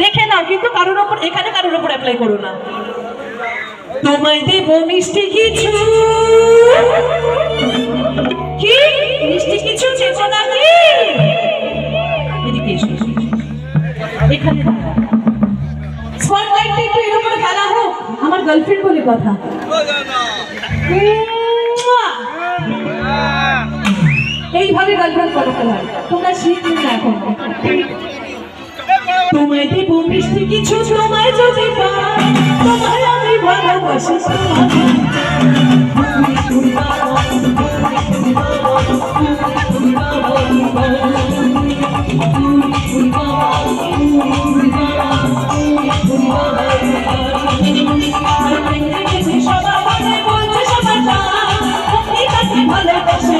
দেখে নাও, কিন্তু কারোর ওপর এখানে কারোর ওপর অ্যাপ্লাই করো না। তোমায় দেব মিষ্টি কিছু। কি? মিষ্টি কিছু চেয়েছো নাকি? এদিকে এখানে স্পটলাইটটা একটু এর উপরে ফেলা হোক। আমার গার্লফ্রেন্ড বলে কথা। এইভাবে গার্লফ্রেন্ড করতে হয়। তোমরা শিখবে না এখন। তোমায় দেব মিষ্টি কিছু তোমায় যদি পাই আমি ভালোবাসি। ভালোবাসি